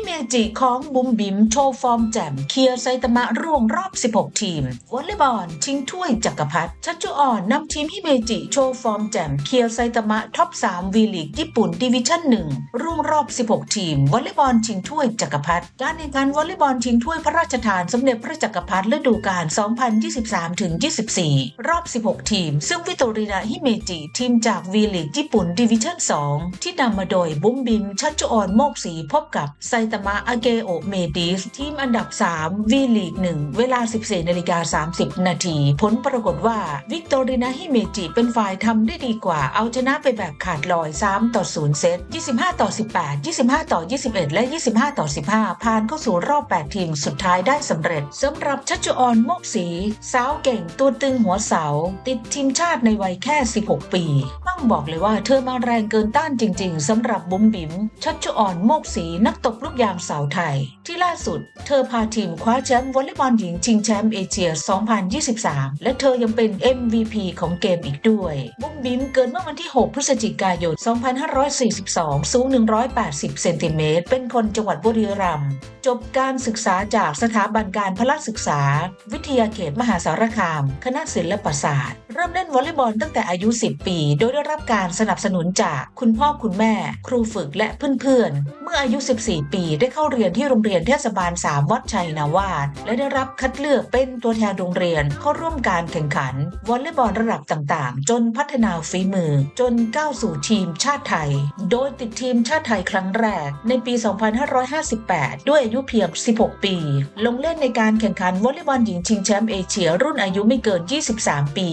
ฮิเมจิของบุมบิมโชว์ฟอร์มแจ่มเคลียร์ไซตามะร่วงรอบ 16 ทีมวอลเลย์บอลชิงถ้วยจักรพรรดิชัชจุอ่อนนำทีมฮิเมจิโชว์ฟอร์มแจ่มเคลียร์ไซตามะท็อป 3 วีลีกญี่ปุ่นดิวิชั่น 1 ร่วงรอบ 16 ทีมวอลเลย์บอลชิงถ้วยจักรพรรดิการแข่งขันวอลเลย์บอลชิงถ้วยพระราชทานสมเด็จพระจักรพรรดิฤดูกาล 2023-24 รอบ 16 ทีม ซึ่งวิโตรินาฮิเมจิทีมจากวีลีกญี่ปุ่นดิวิชั่น 2 ที่นำมาโดยบุมบิมชัชจุอ่อนโมกศรีพบกับไซตามะอาเกโอเมดิสทีมอันดับ 3 วีลีก 1 เวลา 14นาฬิกา30 นาที ผลปรากฏว่า วิกตอรินาฮิเมจิเป็นฝ่ายทำได้ดีกว่า เอาชนะไปแบบขาดลอย 3 ต่อ 0 เซต 25 ต่อ 18 25 ต่อ 21 และ 25 ต่อ 15 ผ่านเข้าสู่รอบ 8 ทีมสุดท้ายได้สำเร็จสำหรับชัชจุออนโมกศรีสาวเก่งตัวตึงหัวเสา ติดทีมชาติในวัยแค่ 16 ปีต้องบอกเลยว่าเธอมาแรงเกินต้านจริง ๆสำหรับบุ๋มบิ๋มชัชจุออนโมกศรีนักตบลูกยางสาวไทย ที่ล่าสุด เธอพาทีมคว้าแชมป์วอลเลย์บอลหญิงชิงแชมป์เอเชีย 2023 และเธอยังเป็น MVP ของเกมอีกด้วย บุ๋มบิ๋มเกิดเมื่อวันที่ 6 พฤศจิกายน 2542 สูง 180 เซนติเมตร เป็นคนจังหวัดบุรีรัมย์ จบการศึกษาจากสถาบันการพละศึกษา วิทยาเขตมหาสารคาม คณะศิลปศาสตร์เริ่มเล่นวอลเลย์บอลตั้งแต่อายุ 10 ปี โดยได้รับการสนับสนุนจากคุณพ่อคุณแม่ ครูฝึกและเพื่อนๆ เมื่ออายุ 14 ปีได้เข้าเรียนที่โรงเรียนเทศบาล 3 วัดชัยนาวาสและได้รับคัดเลือกเป็นตัวแทนโรงเรียนเข้าร่วมการแข่งขันวอลเลย์บอลระดับต่างๆ จนพัฒนาฝีมือ จนก้าวสู่ทีมชาติไทย โดยติดทีมชาติไทยครั้งแรก ในปี 2558 ด้วยอายุเพียง 16 ปี ลงเล่นในการแข่งขันวอลเลย์บอลหญิงชิงแชมป์เอเชียรุ่นอายุไม่เกิน 23 ปี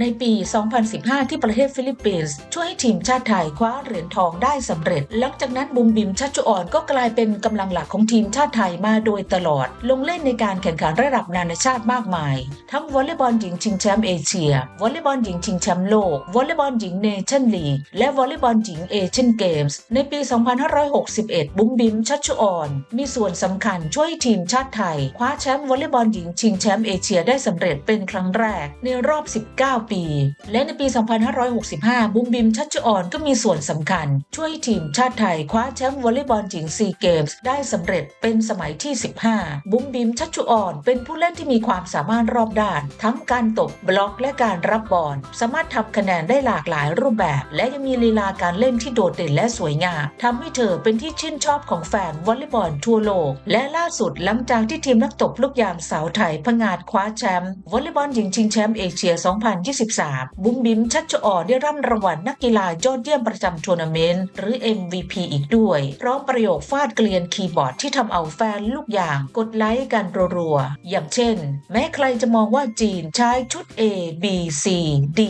ในปี 2015 ที่ประเทศฟิลิปปินส์ช่วยให้ทีมชาติไทยคว้าเหรียญทองได้สำเร็จ หลังจากนั้นบุมบิมชัชจุอ่อนก็กลายเป็นกำลังหลักของทีมชาติไทยมาโดยตลอด ลงเล่นในการแข่งขันระดับนานาชาติมากมาย ทั้งวอลเลย์บอลหญิงชิงแชมป์เอเชียวอลเลย์บอลหญิงชิงแชมป์โลกวอลเลย์บอลหญิงเนชั่นลีกและวอลเลย์บอลหญิงเอเชียนเกมส์ในปี 2561 บุมบิมชัชจุอ่อน มีส่วนสำคัญช่วยให้ทีมชาติไทยคว้าแชมป์วอลเลย์บอลหญิงชิงแชมป์เอเชียได้สำเร็จเป็นครั้งแรกในรอบ 19ปี และในปี 2565 บุ้มบิมชัชจุอ่อนก็มีส่วนสำคัญ ช่วยให้ทีมชาติไทยคว้าแชมป์วอลเลย์บอลหญิงซีเกมส์ได้สำเร็จเป็นสมัยที่ 15 บุ้มบิมชัชจุอ่อน เป็นผู้เล่นที่มีความสามารถรอบด้าน ทั้งการตบบล็อกและการรับบอลสามารถทำคะแนนได้หลากหลายรูปแบบ และยังมีลีลาการเล่นที่โดดเด่นและสวยงามทำให้เธอเป็นที่ชื่นชอบของแฟนวอลเลย์บอลทั่วโลก และล่าสุดหลังจากที่ทีมนักตบลูกยางสาวไทยพงาดคว้าแชมป์วอลเลย์บอลหญิงชิงแชมป์เอเชีย2023 บุ้มบิมชัชจุอ่อได้รับรางวัลนักกีฬายอดเยี่ยมประจำทัวร์นาเมนต์หรือ MVP อีกด้วยพร้อมประโยคฟาดเกลียนคีย์บอร์ดที่ทำเอาแฟนลูกยางกดไลค์กันรัวๆ อย่างเช่น แม้ใครจะมองว่าจีนใช้ชุด A B C D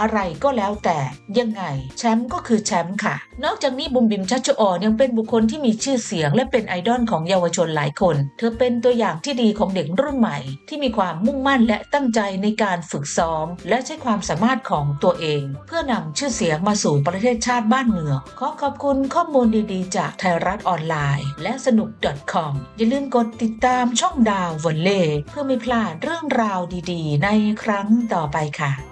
อะไรก็แล้วแต่ยังไง แชมป์ก็คือแชมป์ค่ะ นอกจากนี้บุมบิมชัชจุอ่อนยังเป็นบุคคลที่มีชื่อเสียงและเป็นไอดอลของเยาวชนหลายคน เธอเป็นตัวอย่างที่ดีของเด็กรุ่นใหม่ ที่มีความมุ่งมั่นและตั้งใจในการฝึกซ้อม และใช้ความสามารถของตัวเอง เพื่อนำชื่อเสียงมาสู่ประเทศชาติบ้านเมืองขอขอบคุณข้อมูลดีๆ จากไทยรัฐออนไลน์ และสนุก .com อย่าลืมกดติดตามช่องดาววันเล่เพื่อไม่พลาดเรื่องราวดีๆ ในครั้งต่อไปค่ะ